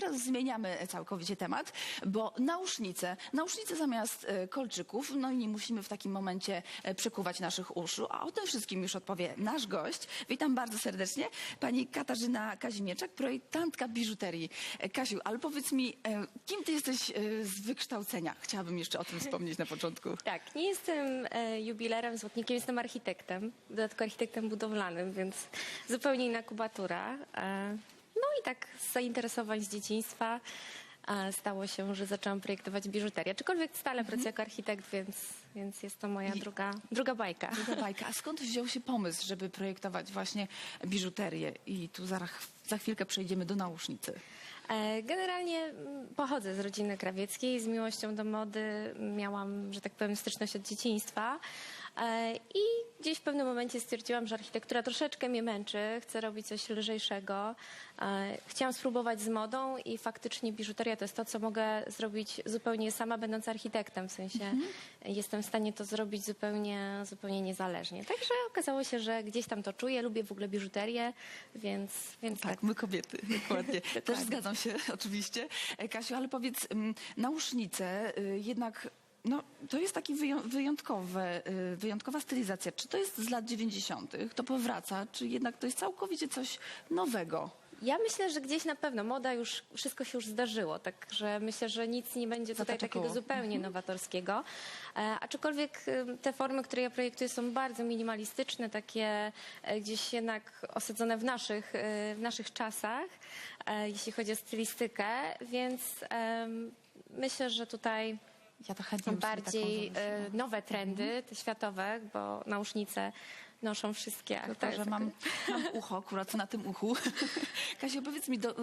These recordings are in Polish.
Teraz zmieniamy całkowicie temat, bo nausznice, nausznice zamiast e, kolczyków, no i nie musimy w takim momencie e, przekuwać naszych uszu, a o tym wszystkim już odpowie nasz gość. Witam bardzo serdecznie, pani Katarzyna Kazimieczak, projektantka biżuterii. E, Kasiu, ale powiedz mi, kim ty jesteś z wykształcenia? Chciałabym jeszcze o tym wspomnieć na początku. Tak, nie jestem jubilerem, złotnikiem, jestem architektem, w dodatku architektem budowlanym, więc zupełnie inna kubatura. Tak z zainteresowań z dzieciństwa stało się, że zaczęłam projektować biżuterię. Aczkolwiek stale pracuję jako architekt, więc, więc jest to moja druga, druga bajka. Druga bajka. A skąd wziął się pomysł, żeby projektować właśnie biżuterię? I tu zaraz, za chwilkę przejdziemy do nausznicy. E, Generalnie mm, pochodzę z rodziny krawieckiej, z miłością do mody miałam, że tak powiem, styczność od dzieciństwa. E, I gdzieś w pewnym momencie stwierdziłam, że architektura troszeczkę mnie męczy, chcę robić coś lżejszego. E, Chciałam spróbować z modą i faktycznie biżuteria to jest to, co mogę zrobić zupełnie sama, będąc architektem. W sensie jestem w stanie to zrobić zupełnie, zupełnie niezależnie. Także okazało się, że gdzieś tam to czuję, lubię w ogóle biżuterię, więc, więc tak. Tak, my kobiety, dokładnie. Też zgadzam się, oczywiście. E, Kasiu, ale powiedz, mm, nausznice y, jednak, no, to jest taki wyją- wyjątkowe, y, wyjątkowa stylizacja. Czy to jest z lat 90., to powraca, czy jednak to jest całkowicie coś nowego? Ja myślę, że gdzieś na pewno moda już, wszystko się już zdarzyło, także myślę, że nic nie będzie tutaj Zatacza takiego zupełnie nowatorskiego. E, aczkolwiek ym, te formy, które ja projektuję są bardzo minimalistyczne, takie e, gdzieś jednak osadzone w naszych, e, w naszych czasach, jeśli chodzi o stylistykę, więc myślę, że tutaj Ja to chętnie sobie bardziej taką e, nowe trendy, te światowe, bo nausznice noszą wszystkie. To, tak, że mam, mam ucho, akurat na tym uchu. Kasiu, powiedz mi, do,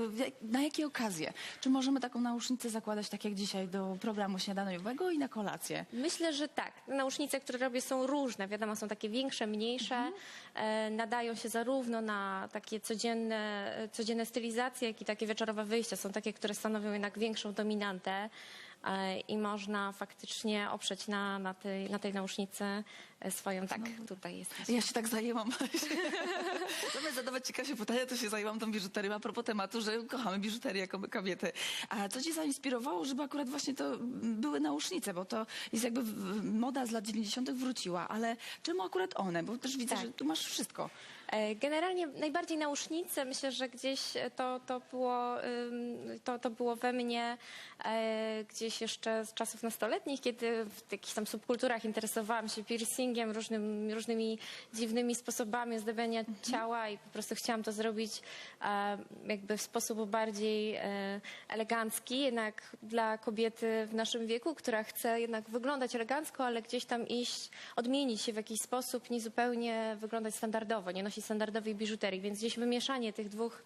na jakie okazje? Czy możemy taką nausznicę zakładać tak jak dzisiaj do programu śniadaniowego i na kolację? Myślę, że tak. Nausznice, które robię są różne. Wiadomo, są takie większe, mniejsze. E, nadają się zarówno na takie codzienne, codzienne stylizacje, jak i takie wieczorowe wyjścia. Są takie, które stanowią jednak większą dominantę i można faktycznie oprzeć na, na, tej, na tej nausznicy e, swoją, tak, tutaj jest. Ja się tak zajęłam. Zamiast zadawać ci Kasiu pytania, to się zajęłam tą biżuterią a propos tematu, że kochamy biżuterię jako kobiety. A co cię zainspirowało, żeby akurat właśnie to były nausznice, bo to jest jakby moda z lat 90. wróciła, ale czemu akurat one? Bo też widzę, Tak. że tu masz wszystko. E, Generalnie najbardziej nausznice, myślę, że gdzieś to, to, było, to, to było we mnie e, gdzieś jeszcze z czasów nastoletnich, kiedy w jakichś tam subkulturach interesowałam się piercingiem, różnym, różnymi dziwnymi sposobami ozdabiania ciała i po prostu chciałam to zrobić e, jakby w sposób bardziej elegancki, jednak dla kobiety w naszym wieku, która chce jednak wyglądać elegancko, ale gdzieś tam iść, odmienić się w jakiś sposób, nie zupełnie wyglądać standardowo, nie nosić standardowej biżuterii, więc gdzieś wymieszanie tych dwóch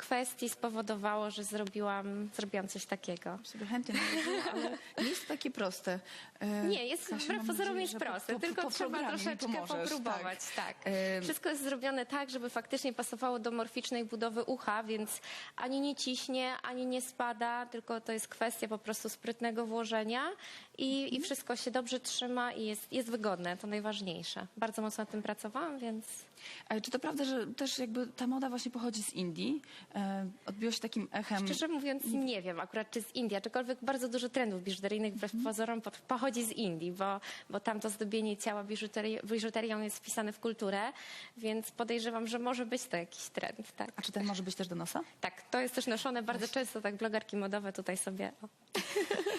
kwestii spowodowało, że zrobiłam, zrobiłam coś takiego. Sobie chętnie nałożyła, ale nie jest takie proste. E, Nie, jest Kasiu, wbrew pozorom jest proste, po- tylko po trzeba troszeczkę pomożesz, popróbować. Tak. Em, Wszystko jest zrobione tak, żeby faktycznie pasowało do morficznej budowy ucha, więc ani nie ciśnie, ani nie spada, tylko to jest kwestia po prostu sprytnego włożenia i, Mhm. i wszystko się dobrze trzyma i jest, jest wygodne, to najważniejsze. Bardzo mocno nad tym pracowałam, więc... Ale czy to prawda, że też jakby ta moda właśnie pochodzi z Indii? E, odbiło się takim echem. Szczerze mówiąc, nie wiem akurat czy z Indii, aczkolwiek bardzo dużo trendów biżuteryjnych wbrew Mhm. pozorom pochodzi z Indii, bo, bo tam to zdobienie ciała biżuterią jest wpisane w kulturę, więc podejrzewam, że może być to jakiś trend, tak. A czy ten może być też do nosa? Tak, to jest też noszone bardzo często, tak blogerki modowe tutaj sobie... O.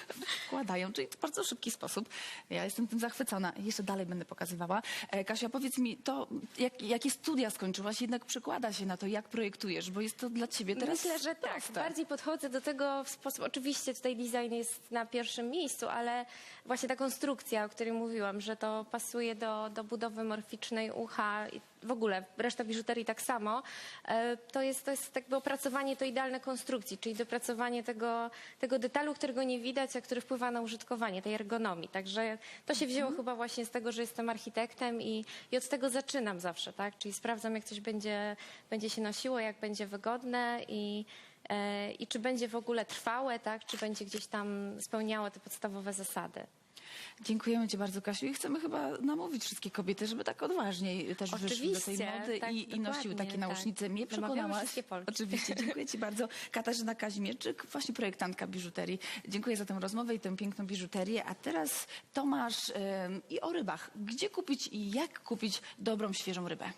Wkładają, czyli w bardzo szybki sposób. Ja jestem tym zachwycona. Jeszcze dalej będę pokazywała. E, Kasia, powiedz mi, to jak, jakie studia skończyłaś, jednak przekłada się na to, jak projektujesz, bo jest to dla ciebie teraz Myślę, że tak. proste. Bardziej podchodzę do tego w sposób. Oczywiście tutaj design jest na pierwszym miejscu, ale właśnie ta konstrukcja, o której mówiłam, że to pasuje do, do budowy morficznej ucha i w ogóle reszta biżuterii tak samo, e, to jest, to jest jakby opracowanie to idealne konstrukcji, czyli dopracowanie tego, tego detalu, którego nie widać, a który wpływa na użytkowanie, tej ergonomii. Także to się wzięło chyba właśnie z tego, że jestem architektem i, i od tego zaczynam zawsze, tak? Czyli sprawdzam, jak coś będzie, będzie się nosiło, jak będzie wygodne i, e, i czy będzie w ogóle trwałe, tak? Czy będzie gdzieś tam spełniało te podstawowe zasady. Dziękujemy Ci bardzo, Kasiu. I chcemy chyba namówić wszystkie kobiety, żeby tak odważniej też wyszły do tej mody tak, i, i nosiły takie nausznice. tak. Mnie przekonałaś. Oczywiście, dziękuję Ci bardzo. Katarzyna Kazimierczyk, właśnie projektantka biżuterii. Dziękuję za tę rozmowę i tę piękną biżuterię. A teraz Tomasz ym, i o rybach. Gdzie kupić i jak kupić dobrą, świeżą rybę?